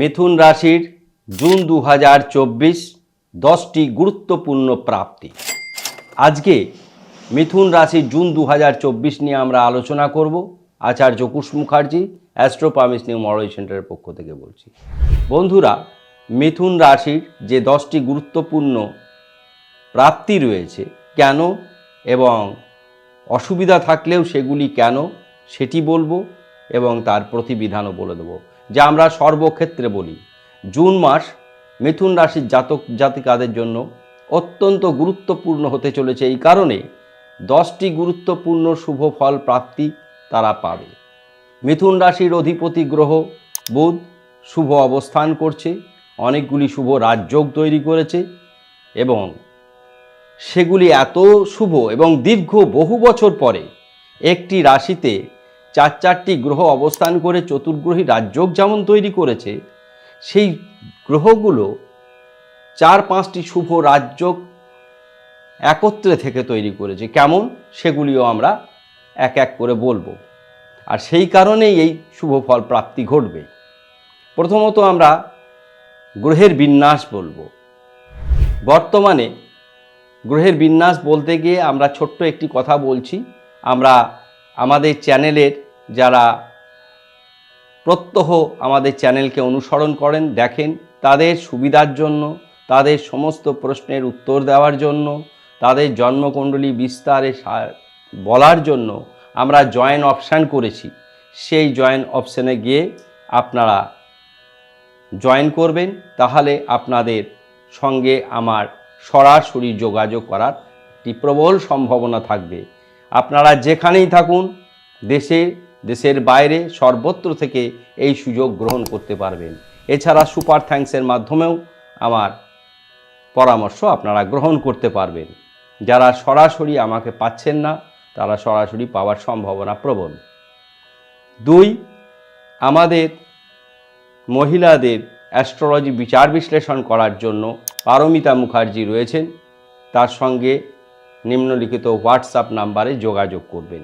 মিথুন রাশির জুন দু হাজার চব্বিশ দশটি গুরুত্বপূর্ণ প্রাপ্তি। আজকে মিথুন রাশির জুন দু হাজার চব্বিশ নিয়ে আমরা আলোচনা করব। আচার্য কুশ মুখার্জি, অ্যাস্ট্রোপামিস নিউ মডেল সেন্টারের পক্ষ থেকে বলছি। বন্ধুরা, মিথুন রাশির যে দশটি গুরুত্বপূর্ণ প্রাপ্তি রয়েছে, কেন এবং অসুবিধা থাকলেও সেগুলি কেন, সেটি বলব এবং তার প্রতিবিধানও বলে দেবো। যা আমরা সর্বক্ষেত্রে বলি। জুন মাস মিথুন রাশির জাতক জাতিকাদের জন্য অত্যন্ত গুরুত্বপূর্ণ হতে চলেছে এই কারণে দশটি গুরুত্বপূর্ণ শুভ ফল প্রাপ্তি তারা পাবে। মিথুন রাশির অধিপতি গ্রহ বুধ শুভ অবস্থান করছে, অনেকগুলি শুভ রাজযোগ তৈরি করেছে এবং সেগুলি এত শুভ এবং দীর্ঘ বহু বছর পরে একটি রাশিতে চার চারটি গ্রহ অবস্থান করে চতুর্গ্রহী রাজযোগ যেমন তৈরি করেছে, সেই গ্রহগুলো চার পাঁচটি শুভ রাজযোগ একত্রে থেকে তৈরি করেছে। কেমন? সেগুলিও আমরা এক এক করে বলব। আর সেই কারণেই এই শুভ ফল প্রাপ্তি ঘটবে। প্রথমত আমরা গ্রহের বিন্যাস বলব। বর্তমানে গ্রহের বিন্যাস বলতে গিয়ে আমরা ছোট্ট একটি কথা বলছি। আমরা আমাদের চ্যানেলের যারা প্রত্যহ আমাদের চ্যানেলকে অনুসরণ করেন, দেখেন, তাদের সুবিধার জন্য, তাদের সমস্ত প্রশ্নের উত্তর দেওয়ার জন্য, তাদের জন্মকুণ্ডলী বিস্তারে বলার জন্য আমরা জয়েন অপশান করেছি। সেই জয়েন অপশানে গিয়ে আপনারা জয়েন করবেন, তাহলে আপনাদের সঙ্গে আমার সরাসরি যোগাযোগ করার একটি প্রবল সম্ভাবনা থাকবে। আপনারা যেখানেই থাকুন, দেশে দেশের বাইরে সর্বত্র থেকে এই সুযোগ গ্রহণ করতে পারবেন। এছাড়া সুপার থ্যাঙ্কসের মাধ্যমেও আমার পরামর্শ আপনারা গ্রহণ করতে পারবেন। যারা সরাসরি আমাকে পাচ্ছেন না, তারা সরাসরি পাওয়ার সম্ভাবনা প্রবল। দুই, আমাদের মহিলাদের অ্যাস্ট্রোলজি বিচার বিশ্লেষণ করার জন্য পারমিতা মুখার্জি রয়েছেন। তার সঙ্গে নিম্নলিখিত হোয়াটসঅ্যাপ নাম্বারে যোগাযোগ করবেন।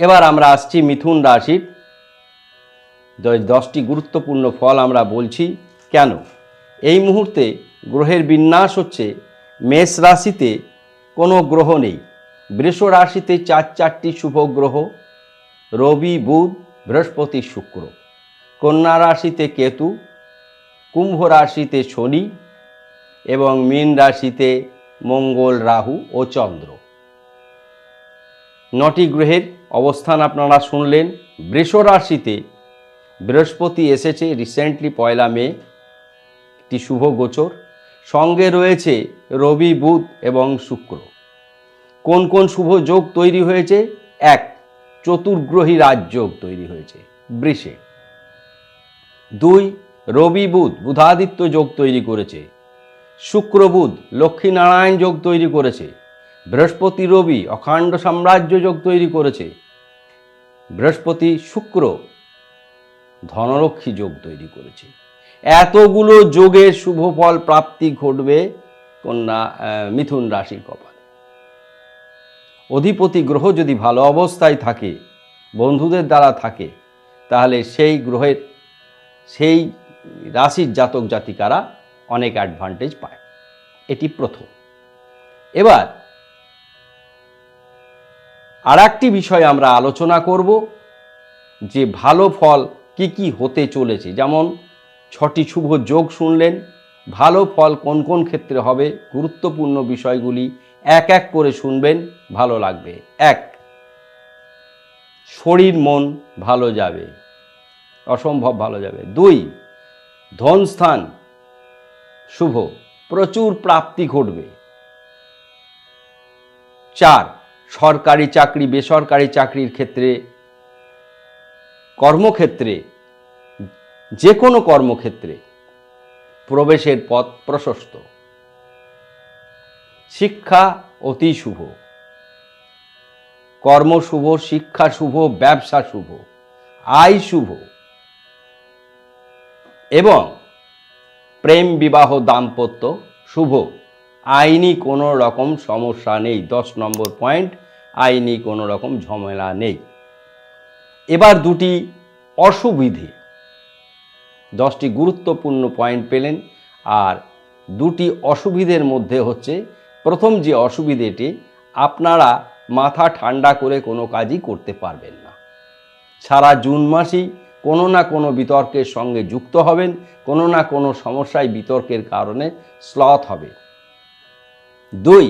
এবার আমরা আসছি মিথুন রাশির। দশটি গুরুত্বপূর্ণ ফল আমরা বলছি, কেন? এই মুহূর্তে গ্রহের বিন্যাস হচ্ছে, মেষ রাশিতে কোনো গ্রহ নেই। বৃষ রাশিতে চার চারটি শুভ গ্রহ, রবি, বুধ, বৃহস্পতি, শুক্র। কন্যা রাশিতে কেতু, কুম্ভ রাশিতে শনি এবং মীন রাশিতে মঙ্গল, রাহু ও চন্দ্র। নটি গ্রহের অবস্থান আপনারা শুনলেন। বৃষ রাশিতে বৃহস্পতি এসেছে রিসেন্টলি পয়লা মে, একটি শুভ গোচর। সঙ্গে রয়েছে রবি, বুধ এবং শুক্র। কোন কোন শুভ যোগ তৈরি হয়েছে? এক, চতুর্গ্রহী রাজযোগ তৈরি হয়েছে বৃষে। দুই, রবি, বুধ বুধাদিত্য যোগ তৈরি করেছে। শুক্র, বুধ লক্ষ্মীনারায়ণ যোগ তৈরি করেছে। বৃহস্পতি রবি অখণ্ড সাম্রাজ্য যোগ তৈরি করেছে। বৃহস্পতি শুক্র ধনরক্ষী যোগ তৈরি করেছে। এতগুলো যোগের শুভ ফল প্রাপ্তি ঘটবে কন্যা মিথুন রাশির কপালে। অধিপতি গ্রহ যদি ভালো অবস্থায় থাকে, বন্ধুদের দ্বারা থাকে, তাহলে সেই গ্রহের, সেই রাশির জাতক জাতিকারা অনেক অ্যাডভান্টেজ পায়। এটি প্রথম। এবার আর একটি বিষয় আমরা আলোচনা করব, যে ভালো ফল কি কি হতে চলেছে। যেমন, ছটি শুভ যোগ শুনলেন, ভালো ফল কোন কোন ক্ষেত্রে হবে, গুরুত্বপূর্ণ বিষয়গুলি এক এক করে শুনবেন, ভালো লাগবে। এক, শরীর মন ভালো যাবে, অসম্ভব ভালো যাবে। দুই ধনস্থান শুভ, প্রচুর প্রাপ্তি ঘটবে। চার সরকারি চাকরি, বেসরকারি চাকরির ক্ষেত্রে, কর্মক্ষেত্রে, যে কোনো কর্মক্ষেত্রে প্রবেশের পথ প্রশস্ত। শিক্ষা অতি শুভ। কর্ম শুভ, শিক্ষা শুভ, ব্যবসা শুভ, আয় শুভ। এবং প্রেম, বিবাহ, দাম্পত্য শুভ। আইনি কোনো রকম সমস্যা নেই। দশ নম্বর পয়েন্ট, আইনি কোনো রকম ঝামেলা নেই। এবার দুটি অসুবিধে। দশটি গুরুত্বপূর্ণ পয়েন্ট পেলেন আর দুটি অসুবিধের মধ্যে হচ্ছে, প্রথম যে অসুবিধেটি, আপনারা মাথা ঠান্ডা করে কোনো কাজই করতে পারবেন না। সারা জুন মাসই কোনো না কোনো বিতর্কের সঙ্গে যুক্ত হবেন, কোনো না কোনো সমস্যায় বিতর্কের কারণে স্লথ হবে। দুই,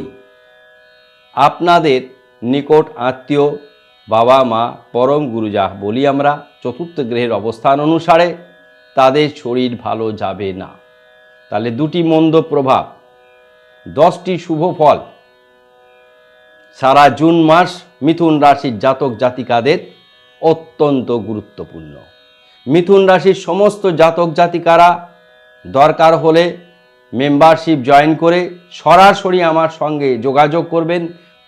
আপনাদের নিকট আত্মীয় বাবা মা পরম গুরু যা বলি আমরা, চতুর্থ গ্রহের অবস্থান অনুসারে তাদের শরীর ভালো যাবে না। তাহলে দুটি মন্দ প্রভাব, দশটি শুভ ফল। সারা জুন মাস মিথুন রাশির জাতক জাতিকাদের অত্যন্ত গুরুত্বপূর্ণ। মিথুন রাশির সমস্ত জাতক জাতিকারা দরকার হলে মেম্বারশিপ জয়েন করে সরাসরি আমার সঙ্গে যোগাযোগ করবেন।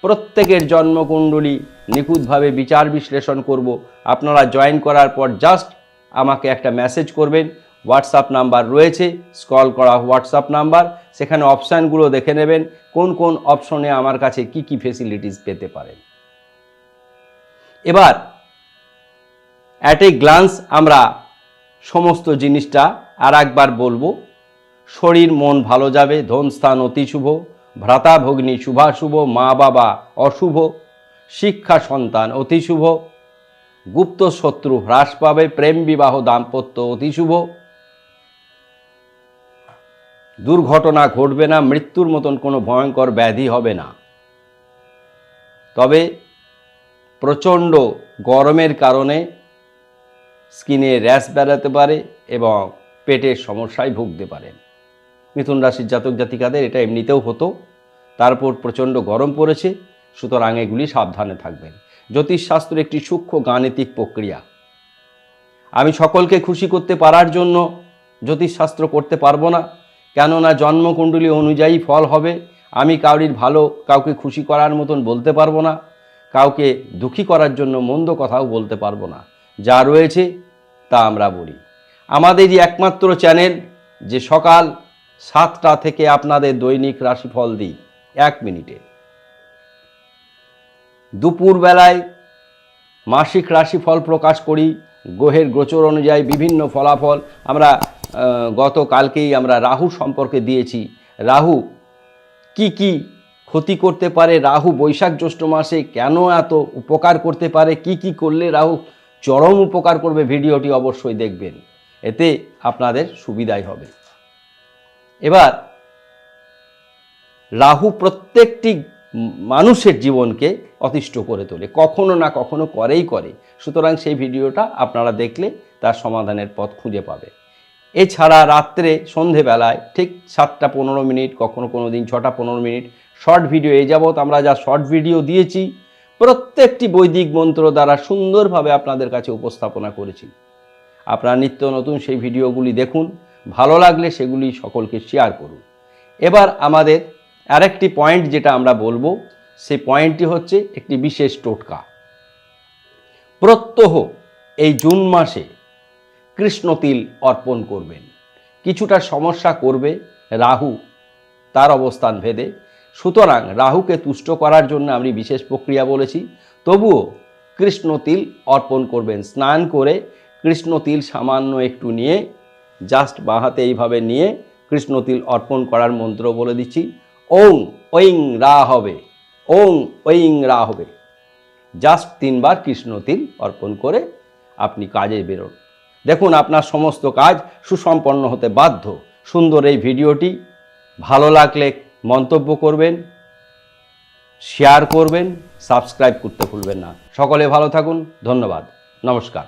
প্রত্যেকের জন্মকুণ্ডলী নিখুঁতভাবে বিচার বিশ্লেষণ করব। আপনারা জয়েন করার পর জাস্ট আমাকে একটা মেসেজ করবেন। হোয়াটসঅ্যাপ নাম্বার রয়েছে স্কল করা হোয়াটসঅ্যাপ নাম্বার সেখানে অপশানগুলো দেখে নেবেন, কোন কোন অপশনে আমার কাছে কি কি ফেসিলিটিস পেতে পারেন। এবার অ্যাট এ গ্লান্স আমরা সমস্ত জিনিসটা আর একবার বলব। শরীর মন ভালো যাবে, ধন স্থান অতি শুভ, ভ্রাতা ভগ্নী শুভাশুভ, মা বাবা অশুভ, শিক্ষা সন্তান অতি শুভ, গুপ্ত শত্রু হ্রাস পাবে, প্রেম বিবাহ দাম্পত্য অতি শুভ। দুর্ঘটনা ঘটবে না, মৃত্যুর মতন কোনো ভয়ঙ্কর ব্যাধি হবে না। তবে প্রচণ্ড গরমের কারণে স্কিনে র্যাশ বেড়াতে পারে এবং পেটের সমস্যায় ভুগতে পারেন। মিথুন রাশির জাতক জাতিকাদের এটা এমনিতেও হতো। তারপর প্রচণ্ড গরম পড়েছে, সুতরাং এগুলি সাবধানে থাকবেন। জ্যোতিষশাস্ত্র একটি সূক্ষ্ম গাণিতিক প্রক্রিয়া। আমি সকলকে খুশি করতে পারার জন্য জ্যোতিষশাস্ত্র করতে পারব না, কেননা জন্মকুণ্ডলী অনুযায়ী ফল হবে। আমি কাউরির ভালো কাউকে খুশি করার মতন বলতে পারব না, কাউকে দুঃখী করার জন্য মন্দ কথাও বলতে পারব না। যা রয়েছে তা আমরা বলি। আমাদেরই একমাত্র চ্যানেল যে সকাল সাতটা থেকে আপনাদের দৈনিক রাশিফল দিই, এক মিনিটে। দুপুরবেলায় মাসিক রাশিফল প্রকাশ করি, গ্রহের গোচর অনুযায়ী বিভিন্ন ফলাফল। আমরা গতকালকেই আমরা রাহু সম্পর্কে দিয়েছি। রাহু কি কি ক্ষতি করতে পারে? রাহু বৈশাখ জ্যৈষ্ঠ মাসে কেন এত উপকার করতে পারে? কি কি করলে রাহু চরম উপকার করবে? ভিডিওটি অবশ্যই দেখবেন। এতে আপনাদের সুবিধাই হবে। এবার, রাহু প্রত্যেকটি মানুষের জীবনকে অতিষ্ঠ করে তোলে। কখনো না কখনো করেই করে। সুতরাং সেই ভিডিওটা আপনারা দেখলে তার সমাধানের পথ খুঁজে পাবে। এছাড়া রাত্রে সন্ধেবেলায় ঠিক সাতটা পনেরো মিনিট, কখনো কোনো দিন ছটা পনেরো মিনিট শর্ট ভিডিও এই যাবৎ আমরা যা শর্ট ভিডিও দিয়েছি, প্রত্যেকটি বৈদিক মন্ত্র দ্বারা সুন্দরভাবে আপনাদের কাছে উপস্থাপনা করেছি। আপনারা নিত্য নতুন সেই ভিডিওগুলি দেখুন। ভালো লাগলে সেগুলি সকলকে শেয়ার করুন। এবার আমাদের আরেকটি পয়েন্ট যেটা আমরা বলব, সেই পয়েন্টটি হচ্ছে একটি বিশেষ টোটকা। প্রত্যহ এই জুন মাসে কৃষ্ণতিল অর্পণ করবেন। কিছুটা সমস্যা করবে রাহু, তার অবস্থান ভেদে। সুতরাং রাহুকে তুষ্ট করার জন্য আমি বিশেষ প্রক্রিয়া বলেছি। তবুও কৃষ্ণতিল অর্পণ করবেন। স্নান করে কৃষ্ণতিল সামান্য একটু নিয়ে জাস্ট বাহাতে এইভাবে নিয়ে কৃষ্ণতিল অর্পণ করার মন্ত্র বলে দিচ্ছি। ওং ঐং রা হবে। ওং ঐং রা হবে। জাস্ট তিনবার কৃষ্ণতিল অর্পণ করে আপনি কাজে বেরোন। দেখুন আপনার সমস্ত কাজ সুসম্পন্ন হতে বাধ্য। সুন্দর এই ভিডিওটি। ভালো লাগলে মন্তব্য করবেন, শেয়ার করবেন, সাবস্ক্রাইব করতে ভুলবেন না। সকলে ভালো থাকুন। ধন্যবাদ। নমস্কার।